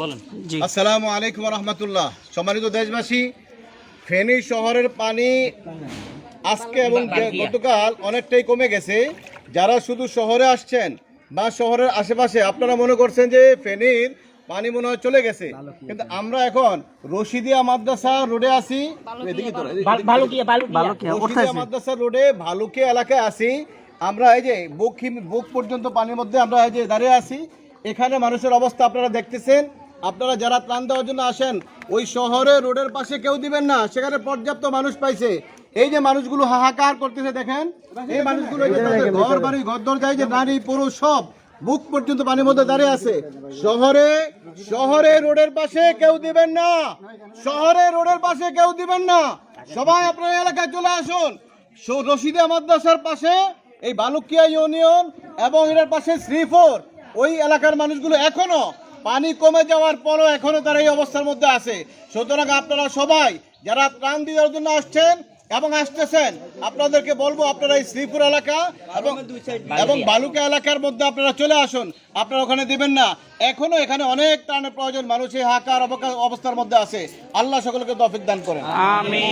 বলেন। আসসালামু আলাইকুম রহমতুল্লাহ সম্মানিত দেশবাসী ফেনী শহরের পানি আজকে এবং গতকাল অনেকটাই কমে গেছে। যারা শুধু শহরে আসছেন বা শহরের আশেপাশে আপনারা মনে করছেন যে ফেনীর পানি মনে হয় চলে গেছে। কিন্তু আমরা এখন রশিদিয়া মাদ্রাসা রোডে আছি। ভালুকিয়া ভালুকিয়া উঠতেছে মাদ্রাসা রোডে ভালুকে এলাকায় আছি। আমরা এই যে বুক বুক পর্যন্ত পানির মধ্যে আমরা এই যে দাঁড়িয়ে আছি। এখানে মানুষের অবস্থা আপনারা দেখতেছেন। আপনারা যারা ত্রাণ দেওয়ার জন্য আসেন ওই শহরে রোডের পাশে কেউ দিবেন না সেখানে পর্যাপ্ত মানুষ পাইছে। এই যে মানুষগুলো হাহাকার করতেছে দেখেন? এই মানুষগুলো ঘর বাড়ি ঘর দরজায় যে নারী পুরুষ সব বুক পর্যন্ত পানির মধ্যে দাঁড়িয়ে আছে। শহরে শহরে রোডের পাশে কেউ দিবেন না। শহরে রোডের পাশে কেউ দিবেন না। সবাই আপনার এলাকায় চলে আসুন। রশিদা মাদ্রাসার পাশে এই বালুকিয়া ইউনিয়ন এবং এটার পাশে শ্রীফোর ওই এলাকার মানুষগুলো এখনও পানি কমে যাওয়ার পরও এখনও তারা এই অবস্থার মধ্যে আছে। সুতরাং আপনারা সবাই যারা ত্রাণ দেওয়ার জন্য আসছেন এবং আসতেছেন আপনাদেরকে বলব আপনারা এই শ্রীপুর এলাকা এবং এবং বালুকা এলাকার মধ্যে আপনারা চলে আসুন। আপনারা ওখানে দিবেন না। এখনও এখানে অনেক ত্রাণের প্রয়োজন মানুষ এই হাকার অবকা- অবস্থার মধ্যে আছে। আল্লাহ সকলকে তফিক দান করেন। আমিন।